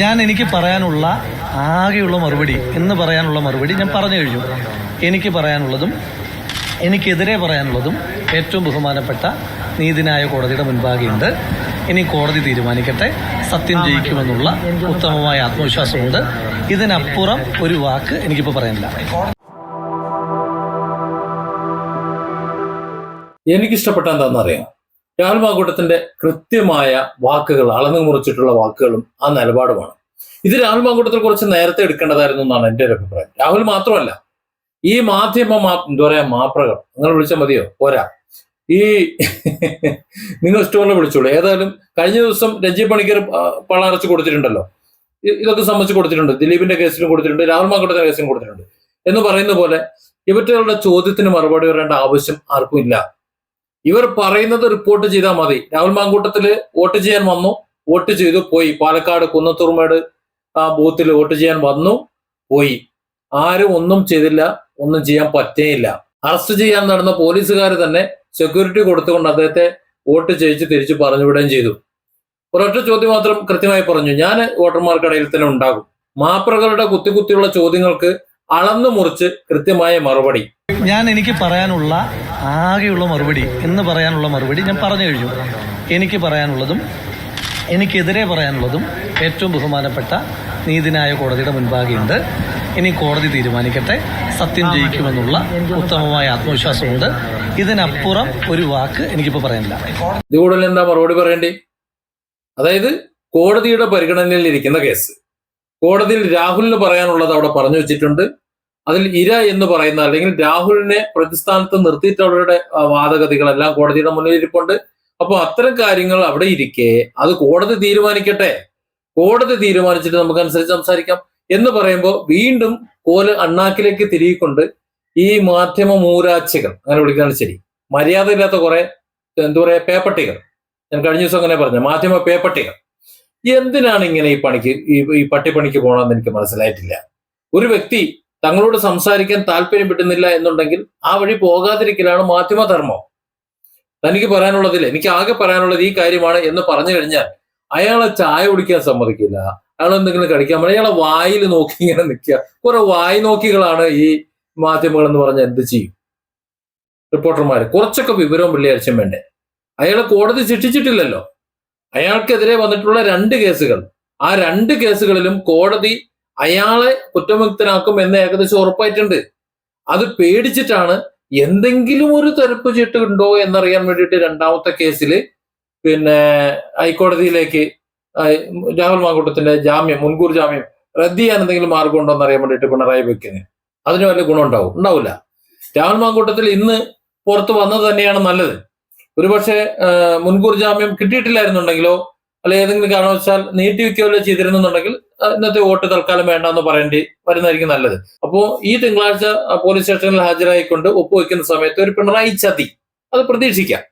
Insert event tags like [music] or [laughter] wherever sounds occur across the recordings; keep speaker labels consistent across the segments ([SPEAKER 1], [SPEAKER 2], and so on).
[SPEAKER 1] ഞാൻ എനിക്ക് പറയാനുള്ള ആകെയുള്ള മറുപടി എന്ന് പറയാനുള്ള മറുപടി ഞാൻ പറഞ്ഞു കഴിഞ്ഞു. എനിക്ക് പറയാനുള്ളതും എനിക്കെതിരെ പറയാനുള്ളതും ഏറ്റവും ബഹുമാനപ്പെട്ട നീതിന്യായ കോടതിയുടെ മുൻപാകെയുണ്ട്. ഇനി കോടതി തീരുമാനിക്കട്ടെ. സത്യം ജയിക്കുമെന്നുള്ള ഉത്തമമായ ആത്മവിശ്വാസമുണ്ട്. ഇതിനപ്പുറം ഒരു വാക്ക് എനിക്കിപ്പോൾ പറയാനില്ല.
[SPEAKER 2] എനിക്കിഷ്ടപ്പെട്ട എന്താണെന്നറിയാം രാഹുൽ മാങ്കൂട്ടത്തിന്റെ കൃത്യമായ വാക്കുകൾ അളന്നു മുറിച്ചിട്ടുള്ള വാക്കുകളും ആ നിലപാടുമാണ്. ഇത് രാഹുൽ മാങ്കൂട്ടത്തിൽ കുറച്ച് നേരത്തെ എടുക്കേണ്ടതായിരുന്നു എന്നാണ് എന്റെ ഒരു അഭിപ്രായം. രാഹുൽ മാത്രമല്ല ഈ മാധ്യമ മാ എന്താ പറയാ മാപ്രകൾ നിങ്ങൾ വിളിച്ചാൽ മതിയോ? പോരാ. ഈ [laughs] നിങ്ങൾ ഇഷ്ടമുള്ള വിളിച്ചോളൂ. ഏതായാലും കഴിഞ്ഞ ദിവസം രഞ്ജി പണിക്കർ പള്ളറച്ച് കൊടുത്തിട്ടുണ്ടല്ലോ. ഇതൊക്കെ സംബന്ധിച്ച് കൊടുത്തിട്ടുണ്ട്. ദിലീപിന്റെ കേസിലും കൊടുത്തിട്ടുണ്ട് രാഹുൽ മാങ്കൂട്ടത്തിന്റെ കേസിലും കൊടുത്തിട്ടുണ്ട്. എന്ന് പറയുന്ന പോലെ ഇവറ്റുകളുടെ ചോദ്യത്തിന് മറുപടി പറയേണ്ട ആവശ്യം ആർക്കും ഇല്ല. ഇവർ പറയുന്നത് റിപ്പോർട്ട് ചെയ്താൽ മതി. രാഹുൽ മാങ്കൂട്ടത്തിൽ വോട്ട് ചെയ്യാൻ വന്നു. വോട്ട് ചെയ്തു പോയി. പാലക്കാട് കുന്നത്തൂർമേട് ആ ബൂത്തിൽ വോട്ട് ചെയ്യാൻ വന്നു പോയി. ആരും ഒന്നും ചെയ്തില്ല. ഒന്നും ചെയ്യാൻ പറ്റേയില്ല. അറസ്റ്റ് ചെയ്യാൻ നടന്ന പോലീസുകാർ തന്നെ സെക്യൂരിറ്റി കൊടുത്തുകൊണ്ട് അദ്ദേഹത്തെ വോട്ട് ചെയ്യിച്ച് തിരിച്ചു പറഞ്ഞുവിടുകയും ചെയ്തു. ഒരൊറ്റ ചോദ്യം മാത്രം കൃത്യമായി പറഞ്ഞു. ഞാൻ വോട്ടർമാർക്കിടയിൽ തന്നെ ഉണ്ടാകും. മാപ്രകളുടെ കുത്തി കുത്തിയുള്ള ചോദ്യങ്ങൾക്ക് അളന്നു മുറിച്ച് കൃത്യമായ മറുപടി.
[SPEAKER 1] ഞാൻ എനിക്ക് പറയാനുള്ള ആകെയുള്ള മറുപടി എന്ന് പറയാനുള്ള മറുപടി ഞാൻ പറഞ്ഞു കഴിഞ്ഞു. എനിക്ക് പറയാനുള്ളതും എനിക്കെതിരെ പറയാനുള്ളതും ഏറ്റവും ബഹുമാനപ്പെട്ട നീതിനായ കോടതിയുടെ മുൻപാകെയുണ്ട്. ഇനി കോടതി തീരുമാനിക്കട്ടെ. സത്യം ജയിക്കുമെന്നുള്ള ഉത്തമമായ ആത്മവിശ്വാസമുണ്ട്. ഇതിനപ്പുറം ഒരു വാക്ക് എനിക്കിപ്പോൾ പറയാനില്ല.
[SPEAKER 2] ഇത് കൂടുതൽ എന്താ മറുപടി പറയണ്ടേ? അതായത് കോടതിയുടെ പരിഗണനയിൽ ഇരിക്കുന്ന കേസ്. കോടതിയിൽ രാഹുലിന് പറയാനുള്ളത് അവിടെ പറഞ്ഞു വെച്ചിട്ടുണ്ട്. അതിൽ ഇര എന്ന് പറയുന്ന അല്ലെങ്കിൽ രാഹുലിനെ പ്രതിസ്ഥാനത്ത് നിർത്തിയിട്ടുള്ളവരുടെ വാദഗതികളെല്ലാം കോടതിയുടെ മുന്നിൽ ഇരിപ്പുണ്ട് അപ്പോൾ അത്തരം കാര്യങ്ങൾ അവിടെ ഇരിക്കെ അത് കോടതി തീരുമാനിക്കട്ടെ. കോടതി തീരുമാനിച്ചിട്ട് നമുക്ക് അനുസരിച്ച് സംസാരിക്കാം എന്ന് പറയുമ്പോൾ വീണ്ടും കോൽ അണ്ണാക്കിലേക്ക് തിരികൊണ്ട് ഈ മാധ്യമ മൂരാച്ചകൾ അങ്ങനെ വിളിക്കുകയാണ് ശരി. മര്യാദയില്ലാത്ത കുറെ എന്താ പറയാ പേപ്പട്ടികൾ. ഞാൻ കഴിഞ്ഞ ദിവസം അങ്ങനെ പറഞ്ഞു മാധ്യമ പേപ്പട്ടികൾ. എന്തിനാണ് ഇങ്ങനെ ഈ പണിക്ക് ഈ പട്ടിപ്പണിക്ക് പോകണമെന്ന് എനിക്ക് മനസ്സിലായിട്ടില്ല. ഒരു വ്യക്തി തങ്ങളോട് സംസാരിക്കാൻ താല്പര്യം പെട്ടുന്നില്ല എന്നുണ്ടെങ്കിൽ ആ വഴി പോകാതിരിക്കലാണ് മാധ്യമധർമ്മം. തനിക്ക് പറയാനുള്ളതിൽ എനിക്ക് ആകെ പറയാനുള്ളത് ഈ കാര്യമാണ് എന്ന് പറഞ്ഞു കഴിഞ്ഞാൽ അയാളെ ചായ കുടിക്കാൻ സമ്മതിക്കില്ല. അയാൾ എന്തെങ്കിലും കഴിക്കാൻ പറ്റില്ല അയാളെ വായിൽ നോക്കി ഇങ്ങനെ നിൽക്കുക. കുറെ വായി നോക്കികളാണ് ഈ മാധ്യമങ്ങൾ എന്ന് പറഞ്ഞാൽ എന്ത് ചെയ്യും? റിപ്പോർട്ടർമാർ കുറച്ചൊക്കെ വിവരവും വെള്ളിയാഴ്ചയും വേണ്ടേ? അയാളെ കോടതി ശിക്ഷിച്ചിട്ടില്ലല്ലോ. അയാൾക്കെതിരെ വന്നിട്ടുള്ള രണ്ട് കേസുകൾ. ആ രണ്ട് കേസുകളിലും കോടതി അയാളെ കുറ്റമുക്തനാക്കും എന്ന് ഏകദേശം ഉറപ്പായിട്ടുണ്ട്. അത് പേടിച്ചിട്ടാണ് എന്തെങ്കിലും ഒരു തെരപ്പ് ചീട്ട് എന്നറിയാൻ വേണ്ടിയിട്ട് രണ്ടാമത്തെ കേസിൽ പിന്നെ ഹൈക്കോടതിയിലേക്ക് രാഹുൽ മാങ്കൂട്ടത്തിന്റെ ജാമ്യം മുൻകൂർ ജാമ്യം റദ്ദ് ചെയ്യാൻ എന്തെങ്കിലും മാർഗം ഉണ്ടോ എന്ന് അറിയാൻ വേണ്ടിയിട്ട് പിണറായി വെക്കുന്നത് അതിന് വല്ല ഗുണം ഉണ്ടാവും ഉണ്ടാവില്ല. രാഹുൽ മാങ്കൂട്ടത്തിൽ ഇന്ന് പുറത്ത് വന്നത് തന്നെയാണ് നല്ലത്. ഒരുപക്ഷെ മുൻകൂർ ജാമ്യം കിട്ടിയിട്ടില്ലായിരുന്നുണ്ടെങ്കിലോ അല്ലെ ഏതെങ്കിലും കാരണവശാൽ നീട്ടിവെക്കുകയോ ചെയ്തിരുന്നുണ്ടെങ്കിൽ ഇന്നത്തെ വോട്ട് തൽക്കാലം വേണ്ട എന്ന് പറയേണ്ടി വരുന്നതായിരിക്കും നല്ലത്. അപ്പോ ഈ തിങ്കളാഴ്ച പോലീസ് സ്റ്റേഷനിൽ ഹാജരായിക്കൊണ്ട് ഒപ്പുവെക്കുന്ന സമയത്ത് ഒരു പിണറായി ചതി. അത് പ്രതീക്ഷിക്കാം.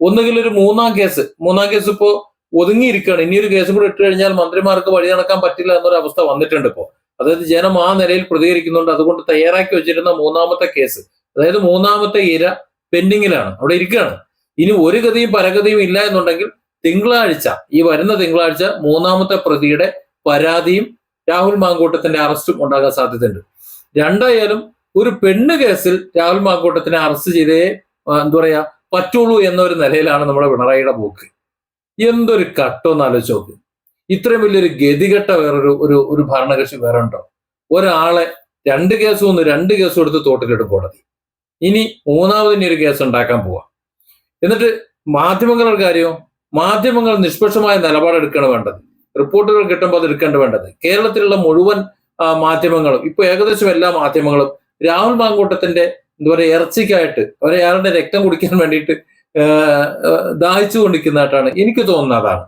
[SPEAKER 2] ഒന്നുകിൽ ഒരു മൂന്നാം കേസ്. മൂന്നാം കേസ് ഇപ്പോ ഒതുങ്ങിയിരിക്കുകയാണ്. ഇനി ഒരു കേസും കൂടെ ഇട്ട് കഴിഞ്ഞാൽ മന്ത്രിമാർക്ക് വഴി നടക്കാൻ പറ്റില്ല എന്നൊരു അവസ്ഥ വന്നിട്ടുണ്ട് ഇപ്പോ. അതായത് ജനം ആ നിലയിൽ പ്രതികരിക്കുന്നുണ്ട്. അതുകൊണ്ട് തയ്യാറാക്കി വെച്ചിരുന്ന മൂന്നാമത്തെ കേസ് അതായത് മൂന്നാമത്തെ ഇര പെൻഡിങ്ങിലാണ്. അവിടെ ഇരിക്കുകയാണ്. ഇനി ഒരു ഗതിയും പരഗതിയും ഇല്ല എന്നുണ്ടെങ്കിൽ തിങ്കളാഴ്ച ഈ വരുന്ന തിങ്കളാഴ്ച മൂന്നാമത്തെ പ്രതിയുടെ പരാതിയും രാഹുൽ മാങ്കൂട്ടത്തിന്റെ അറസ്റ്റും ഉണ്ടാകാൻ സാധ്യതയുണ്ട്. രണ്ടായാലും ഒരു പെണ്ണ് കേസിൽ രാഹുൽ മാങ്കൂട്ടത്തിനെ അറസ്റ്റ് ചെയ്തേ എന്താ പറയാ പറ്റുള്ളൂ എന്നൊരു നിലയിലാണ് നമ്മുടെ പിണറായിയുടെ പോക്ക്. എന്തൊരു കട്ടോന്ന് ആലോചിച്ച് നോക്ക്. ഇത്രയും വലിയൊരു ഗതികെട്ട വേറൊരു ഒരു ഒരു ഭരണകക്ഷി വേറെ ഉണ്ടോ? ഒരാളെ രണ്ട് കേസും ഒന്ന് രണ്ട് കേസും എടുത്ത് തോട്ടിലിടും കോടതി. ഇനി മൂന്നാമതിന് ഒരു കേസ് ഉണ്ടാക്കാൻ പോവാം. എന്നിട്ട് മാധ്യമങ്ങളുടെ കാര്യമോ മാധ്യമങ്ങൾ നിഷ്പക്ഷമായ നിലപാടെടുക്കുകയാണ് വേണ്ടത്. റിപ്പോർട്ടുകൾ കിട്ടുമ്പോൾ അത് എടുക്കേണ്ട വേണ്ടത്. കേരളത്തിലുള്ള മുഴുവൻ മാധ്യമങ്ങളും ഇപ്പൊ ഏകദേശം എല്ലാ മാധ്യമങ്ങളും രാഹുൽ മാങ്കൂട്ടത്തിന്റെ എന്താ പറയുക ഇറച്ചിക്കായിട്ട് അവരെ അയാളുടെ രക്തം കുടിക്കാൻ വേണ്ടിയിട്ട് ദാഹിച്ചു കൊണ്ടിരിക്കുന്നതായിട്ടാണ് എനിക്ക് തോന്നുന്നത് അതാണ്.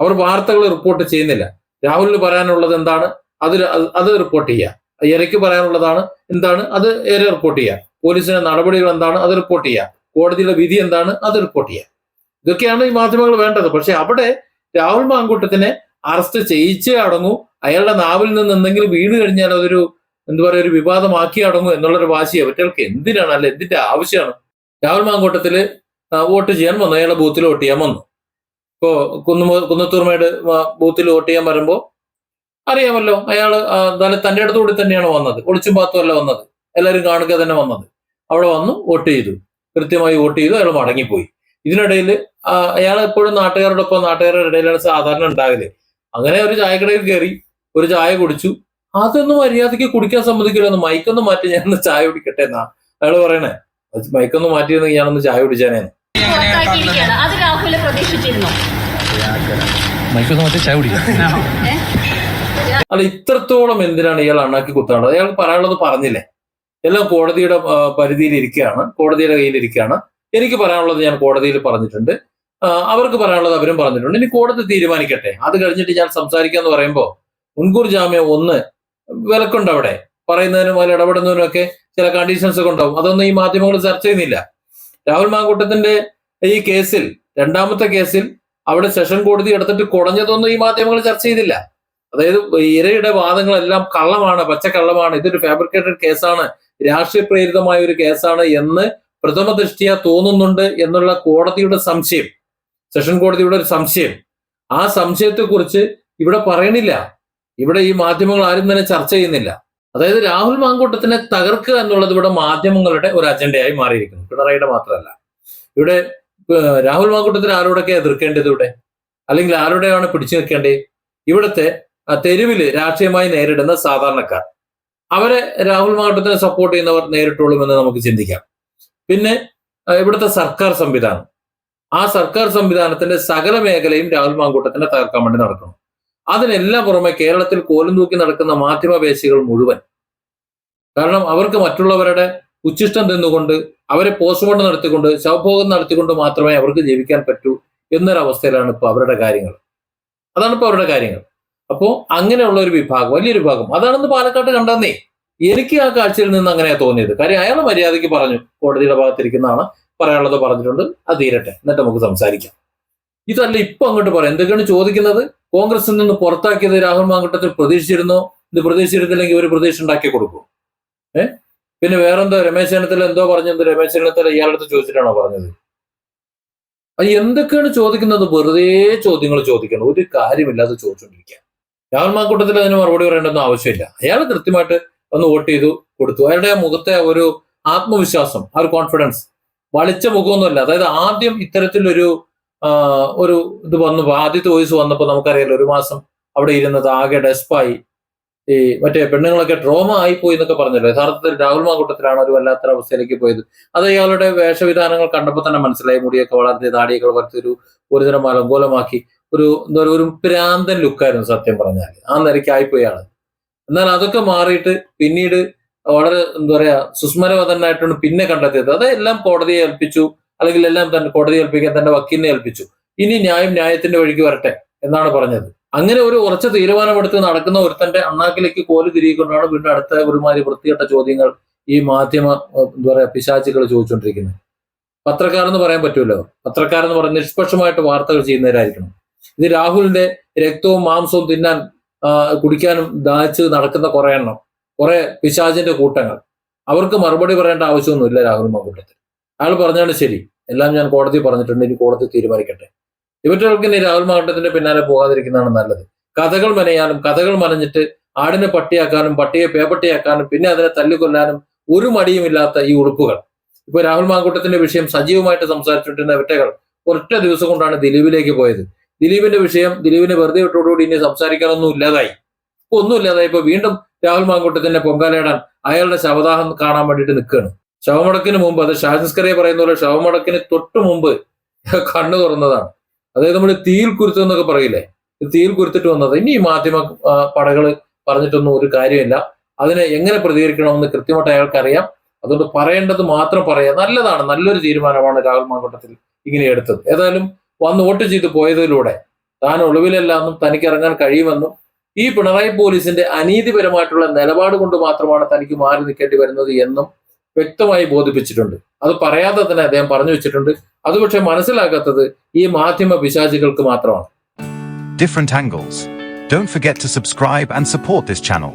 [SPEAKER 2] അവർ വാർത്തകൾ റിപ്പോർട്ട് ചെയ്യുന്നില്ല. രാഹുലിന് പറയാനുള്ളത് എന്താണ്? അത് അത് റിപ്പോർട്ട് ചെയ്യുക ഇരയ്ക്ക് പറയാനുള്ളതാണ് എന്താണ്? അത് ഏറെ റിപ്പോർട്ട് ചെയ്യുക പോലീസിന്റെ നടപടികൾ എന്താണ്? അത് റിപ്പോർട്ട് ചെയ്യുക കോടതിയുടെ വിധി എന്താണ്? അത് റിപ്പോർട്ട് ചെയ്യുക ഇതൊക്കെയാണ് ഈ മാധ്യമങ്ങൾ വേണ്ടത്. പക്ഷെ അവിടെ രാഹുൽ മാങ്കൂട്ടത്തിനെ അറസ്റ്റ് ചെയ്യിച്ചേ അടങ്ങൂ. അയാളുടെ നാവിൽ നിന്ന് എന്തെങ്കിലും വീണ് കഴിഞ്ഞാൽ അതൊരു എന്താ പറയുക ഒരു വിവാദമാക്കി അടങ്ങും എന്നുള്ളൊരു വാശിയെ. അവറ്റകൾക്ക് എന്തിനാണ്? അല്ല എന്തിന്റെ ആവശ്യമാണ്? രാഹുൽ മാങ്കോട്ടത്തിൽ വോട്ട് ചെയ്യാൻ വന്നു. അയാളുടെ ബൂത്തിൽ വോട്ട് ചെയ്യാൻ വന്നു. ഇപ്പോ കുന്നു കുന്നത്തൂർമയുടെ ബൂത്തിൽ വോട്ട് ചെയ്യാൻ വരുമ്പോൾ അറിയാമല്ലോ അയാൾ എന്തായാലും തന്റെ അടുത്തുകൂടി തന്നെയാണ് വന്നത്. ഒളിച്ചും പാത്തുമല്ല വന്നത്. എല്ലാവരും കാണുക തന്നെ വന്നത്. അവിടെ വന്നു വോട്ട് ചെയ്തു. കൃത്യമായി വോട്ട് ചെയ്തു അയാൾ മടങ്ങിപ്പോയി. ഇതിനിടയിൽ അയാൾ എപ്പോഴും നാട്ടുകാരോടൊപ്പം നാട്ടുകാരുടെ ഇടയിലാണ് സാധാരണ ഉണ്ടാകൽ. അങ്ങനെ ഒരു ചായക്കടയിൽ കയറി ഒരു ചായ കുടിച്ചു. അതൊന്നും മര്യാദയ്ക്ക് കുടിക്കാൻ സമ്മതിക്കില്ലെന്ന് മൈക്കൊന്ന് മാറ്റി ഞാനൊന്ന് ചായ കുടിക്കട്ടെ എന്നാ. അയാൾ പറയണേ മൈക്കൊന്ന് മാറ്റിയിരുന്നെങ്കിൽ ഞാനൊന്ന് ചായ കുടിച്ചാനേന്ന്
[SPEAKER 3] അത് രാഹുൽ പ്രതീക്ഷിച്ചിരുന്നു.
[SPEAKER 1] മൈക്കൊന്ന് മറ്റേ ചായ കുടിക്കാം.
[SPEAKER 2] അല്ല ഇത്രത്തോളം എന്തിനാണ് ഇയാൾ അണ്ണാക്കി കുത്താണത് അയാൾ പറയാനുള്ളത് പറഞ്ഞില്ലേ? എല്ലാം കോടതിയുടെ പരിധിയിൽ ഇരിക്കുകയാണ് കോടതിയുടെ കയ്യിൽ ഇരിക്കുകയാണ് എനിക്ക് പറയാനുള്ളത് ഞാൻ കോടതിയിൽ പറഞ്ഞിട്ടുണ്ട്. അവർക്ക് പറയാനുള്ളത് അവരും പറഞ്ഞിട്ടുണ്ട്. ഇനി കോടതി തീരുമാനിക്കട്ടെ. അത് കഴിഞ്ഞിട്ട് ഞാൻ സംസാരിക്കാന്ന് പറയുമ്പോൾ മുൻകൂർ ജാമ്യം ഒന്ന് വിലക്കുണ്ട് അവിടെ. പറയുന്നതിനും അതിൽ ഇടപെടുന്നതിനും ഒക്കെ ചില കണ്ടീഷൻസ് ഒക്കെ ഉണ്ടാവും. അതൊന്നും ഈ മാധ്യമങ്ങൾ ചർച്ച ചെയ്യുന്നില്ല. രാഹുൽ മാങ്കൂട്ടത്തിന്റെ ഈ കേസിൽ രണ്ടാമത്തെ കേസിൽ അവിടെ സെഷൻ കോടതി എടുത്തിട്ട് കുടഞ്ഞതൊന്നും ഈ മാധ്യമങ്ങൾ ചർച്ച ചെയ്തില്ല. അതായത് ഇരയുടെ വാദങ്ങളെല്ലാം കള്ളമാണ് പച്ചക്കള്ളമാണ്. ഇതൊരു ഫാബ്രിക്കേറ്റഡ് കേസാണ്. രാഷ്ട്രീയ പ്രേരിതമായ ഒരു കേസാണ് എന്ന് പ്രഥമ ദൃഷ്ടിയ തോന്നുന്നുണ്ട് എന്നുള്ള കോടതിയുടെ സംശയം. സെഷൻ കോടതിയുടെ ഒരു സംശയം. ആ സംശയത്തെക്കുറിച്ച് ഇവിടെ പറയണില്ല. ഇവിടെ ഈ മാധ്യമങ്ങൾ ആരും തന്നെ ചർച്ച ചെയ്യുന്നില്ല. അതായത് രാഹുൽ മാങ്കൂട്ടത്തിനെ തകർക്കുക എന്നുള്ളത് ഇവിടെ മാധ്യമങ്ങളുടെ ഒരു അജണ്ടയായി മാറിയിരിക്കുന്നു. പിണറായിയുടെ മാത്രമല്ല. ഇവിടെ രാഹുൽ മാങ്കൂട്ടത്തിന് ആരോടൊക്കെ എതിർക്കേണ്ടത് ഇവിടെ? അല്ലെങ്കിൽ ആരോടെയാണ് പിടിച്ചു നിൽക്കേണ്ടത് ഇവിടുത്തെ തെരുവിൽ രാഷ്ട്രീയമായി നേരിടുന്ന സാധാരണക്കാർ. അവരെ രാഹുൽ മാങ്കൂട്ടത്തിനെ സപ്പോർട്ട് ചെയ്യുന്നവർ നേരിട്ടുള്ളുമെന്ന് നമുക്ക് ചിന്തിക്കാം. പിന്നെ ഇവിടുത്തെ സർക്കാർ സംവിധാനം. ആ സർക്കാർ സംവിധാനത്തിന്റെ സകല മേഖലയും രാഹുൽ മാങ്കൂട്ടത്തിനെ തകർക്കാൻ വേണ്ടി നടക്കണം അതിനെല്ലാം പുറമെ കേരളത്തിൽ കോലും തൂക്കി നടക്കുന്ന മാധ്യമപേശികൾ മുഴുവൻ. കാരണം അവർക്ക് മറ്റുള്ളവരുടെ ഉച്ചിഷ്ടം തിന്നുകൊണ്ട് അവരെ പോസ്റ്റ്മോർട്ടം നടത്തിക്കൊണ്ട് ശവഭോഗം നടത്തിക്കൊണ്ട് മാത്രമേ അവർക്ക് ജീവിക്കാൻ പറ്റൂ എന്നൊരവസ്ഥയിലാണ് ഇപ്പൊ അവരുടെ കാര്യങ്ങൾ. അതാണ് ഇപ്പൊ അവരുടെ കാര്യങ്ങൾ. അപ്പോ അങ്ങനെയുള്ള ഒരു വിഭാഗം വലിയൊരു വിഭാഗം അതാണെന്ന് പാലക്കാട്ട് കണ്ടെന്നേ. എനിക്ക് ആ കാഴ്ചയിൽ നിന്ന് അങ്ങനെയാണ് തോന്നിയത്. കാര്യം അയാൾ മര്യാദയ്ക്ക് പറഞ്ഞു കോടതിയുടെ ഭാഗത്തിരിക്കുന്നതാണ്. പറയാനുള്ളത് പറഞ്ഞിട്ടുണ്ട്. അത് തീരട്ടെ. എന്നിട്ട് നമുക്ക് സംസാരിക്കാം. ഇതല്ല ഇപ്പൊ അങ്ങോട്ട് പറയാം. എന്തൊക്കെയാണ് ചോദിക്കുന്നത്? കോൺഗ്രസിൽ നിന്ന് പുറത്താക്കിയത് രാഹുൽ മാങ്കൂട്ടത്തിൽ പ്രതീക്ഷിച്ചിരുന്നോ? ഇത് പ്രതീക്ഷിച്ചിരുന്നില്ലെങ്കിൽ ഒരു പ്രതീക്ഷ ഉണ്ടാക്കി കൊടുക്കും. ഏഹ് പിന്നെ വേറെന്തോ? രമേശ് ചെന്നിത്തല എന്തോ പറഞ്ഞത്? രമേശ് ചെന്നിത്തല ഇയാളുടെ അടുത്ത് ചോദിച്ചിട്ടാണോ പറഞ്ഞത്? അത് എന്തൊക്കെയാണ് ചോദിക്കുന്നത്? വെറുതെ ചോദ്യങ്ങൾ ചോദിക്കണം. ഒരു കാര്യമില്ലാതെ ചോദിച്ചുകൊണ്ടിരിക്കുക രാഹുൽ മാക്കൂട്ടത്തിൽ അതിന് മറുപടി പറയേണ്ടൊന്നും ആവശ്യമില്ല. അയാൾ കൃത്യമായിട്ട് ഒന്ന് വോട്ട് ചെയ്തു കൊടുത്തു. അയാളുടെ മുഖത്തെ ഒരു ആത്മവിശ്വാസം ആ ഒരു കോൺഫിഡൻസ് വളിച്ച മുഖമൊന്നുമല്ല. അതായത് ആദ്യം ഇത്തരത്തിലൊരു ഒരു ഇത് വന്നു ആദ്യത്തെ വോയിസ് വന്നപ്പോൾ നമുക്കറിയാലോ ഒരു മാസം അവിടെ ഇരുന്നത് ആകെ ഡെസ്പായി. ഈ മറ്റേ പെണ്ണുങ്ങളൊക്കെ ഡ്രോമ ആയിപ്പോയി എന്നൊക്കെ പറഞ്ഞല്ലോ. യഥാർത്ഥത്തിൽ രാഹുൽ മാകൂട്ടത്തിലാണ് ഒരു വല്ലാത്തൊരു അവസ്ഥയിലേക്ക് പോയത്. അത് ഇയാളുടെ വേഷവിധാനങ്ങൾ കണ്ടപ്പോൾ തന്നെ മനസ്സിലായി. മുടിയൊക്കെ വളർത്തി താടിയൊക്കെ വളർത്തി ഒരു ഒരുതരം അലങ്കോലമാക്കി. ഒരു എന്താ പറയുക ഒരു പ്രാന്തൻ ലുക്കായിരുന്നു സത്യം പറഞ്ഞാൽ ആ നിലയ്ക്ക് ആയിപ്പോയാണ് എന്നാൽ അതൊക്കെ മാറിയിട്ട് പിന്നീട് വളരെ എന്താ പറയാ സുസ്മരവതനായിട്ടാണ് പിന്നെ കണ്ടെത്തിയത്. അതെല്ലാം കോടതിയെ ഏൽപ്പിച്ചു. അല്ലെങ്കിൽ എല്ലാം തന്നെ കോടതിയെ ഏൽപ്പിക്കാൻ തന്റെ വക്കീലിനെ ഏൽപ്പിച്ചു. ഇനി ന്യായം ന്യായത്തിന്റെ വഴിക്ക് വരട്ടെ എന്നാണ് പറഞ്ഞത്. അങ്ങനെ ഒരു ഉറച്ച തീരുമാനമെടുത്ത് നടക്കുന്ന ഒരുത്തന്റെ അണ്ണാക്കിലേക്ക് കോൽ തിരികൊണ്ടാണ് വീണ്ടും അടുത്ത ഒരുമാതിരി വൃത്തികെട്ട ചോദ്യങ്ങൾ ഈ മാധ്യമ എന്താ പറയാ പിശാചികൾ ചോദിച്ചുകൊണ്ടിരിക്കുന്നത്. പത്രക്കാരെന്ന് പറയാൻ പറ്റുമല്ലോ പത്രക്കാരെന്ന് പറഞ്ഞ നിഷ്പക്ഷമായിട്ട് വാർത്തകൾ ചെയ്യുന്നവരായിരിക്കണം. ഇത് രാഹുലിന്റെ രക്തവും മാംസവും തിന്നാൻ കുടിക്കാനും ദാഹിച്ച് നടക്കുന്ന കുറെ എണ്ണം. കുറെ പിശാചിന്റെ കൂട്ടങ്ങൾ. അവർക്ക് മറുപടി പറയേണ്ട ആവശ്യമൊന്നുമില്ല രാഹുൽ മാങ്കൂട്ടത്തിൽ. അയാൾ പറഞ്ഞാണ് ശരി. എല്ലാം ഞാൻ കോടതി പറഞ്ഞിട്ടുണ്ട്. ഇനി കോടതി തീരുമാനിക്കട്ടെ. ഇവറ്റകൾക്ക് ഇനി രാഹുൽ മാങ്കൂട്ടത്തിന്റെ പിന്നാലെ പോകാതിരിക്കുന്നതാണ് നല്ലത്. കഥകൾ മെനയാനും കഥകൾ മനഞ്ഞിട്ട് ആടിനെ പട്ടിയാക്കാനും പട്ടിയെ പേപ്പട്ടിയാക്കാനും പിന്നെ അതിനെ തല്ലിക്കൊല്ലാനും ഒരു മടിയുമില്ലാത്ത ഈ ഉടുപ്പുകൾ ഇപ്പൊ രാഹുൽ മാങ്കൂട്ടത്തിന്റെ വിഷയം സജീവമായിട്ട് സംസാരിച്ചിട്ടുണ്ട് ഇവറ്റകൾ ഒറ്റ ദിവസം കൊണ്ടാണ് ദിലീപിലേക്ക് പോയത്. ദിലീപിന്റെ വിഷയം ദിലീപിനെ വെറുതെ വിട്ടോടുകൂടി ഇനി സംസാരിക്കാനൊന്നും ഇല്ലാതായി. ഇപ്പൊ ഒന്നും ഇല്ലാതായി. ഇപ്പൊ വീണ്ടും രാഹുൽ മാങ്കൂട്ടത്തിന്റെ പൊങ്കാലയിടാൻ അയാളുടെ ശവദാഹം കാണാൻ വേണ്ടിയിട്ട് നിൽക്കുകയാണ്. ശവമടക്കിന് മുമ്പ് അത് ഷാജിസ്കറിയെ പറയുന്ന പോലെ ശവമടക്കിന് തൊട്ട് മുമ്പ് കണ്ണു തുറന്നതാണ്. അതായത് നമ്മൾ തീയിൽ കുരുത്തു എന്നൊക്കെ പറയില്ലേ? തീയിൽ കുരുത്തിട്ട് വന്നത്. ഇനി ഈ മാധ്യമ പടകൾ പറഞ്ഞിട്ടൊന്നും ഒരു കാര്യമില്ല. അതിനെ എങ്ങനെ പ്രതികരിക്കണമെന്ന് കൃത്യമായിട്ട് അയാൾക്ക് അറിയാം അതുകൊണ്ട് പറയേണ്ടത് മാത്രം പറയാം. നല്ലതാണ്. നല്ലൊരു തീരുമാനമാണ് രാഹുൽ മാങ്കൂട്ടത്തിൽ ഇങ്ങനെ എടുത്തത്. ഏതായാലും വന്ന് വോട്ട് ചെയ്ത് പോയതിലൂടെ താൻ ഒളിവിലല്ലെന്നും തനിക്ക് ഇറങ്ങാൻ കഴിയുമെന്നും ഈ പിണറായി പോലീസിന്റെ അനീതിപരമായിട്ടുള്ള നിലപാട് കൊണ്ട് മാത്രമാണ് തനിക്ക് മാറി നിൽക്കേണ്ടി വരുന്നത് എന്നും വ്യക്തമായി ബോധിപ്പിച്ചിട്ടുണ്ട് അത് പറയാതെ തന്നെ അദ്ദേഹം പറഞ്ഞു വെച്ചിട്ടുണ്ട് അത് പക്ഷെ മനസ്സിലാക്കാത്തത് ഈ മാധ്യമ പിശാചികൾക്ക് മാത്രമാണ്
[SPEAKER 4] different angles. Don't forget to subscribe and support this channel.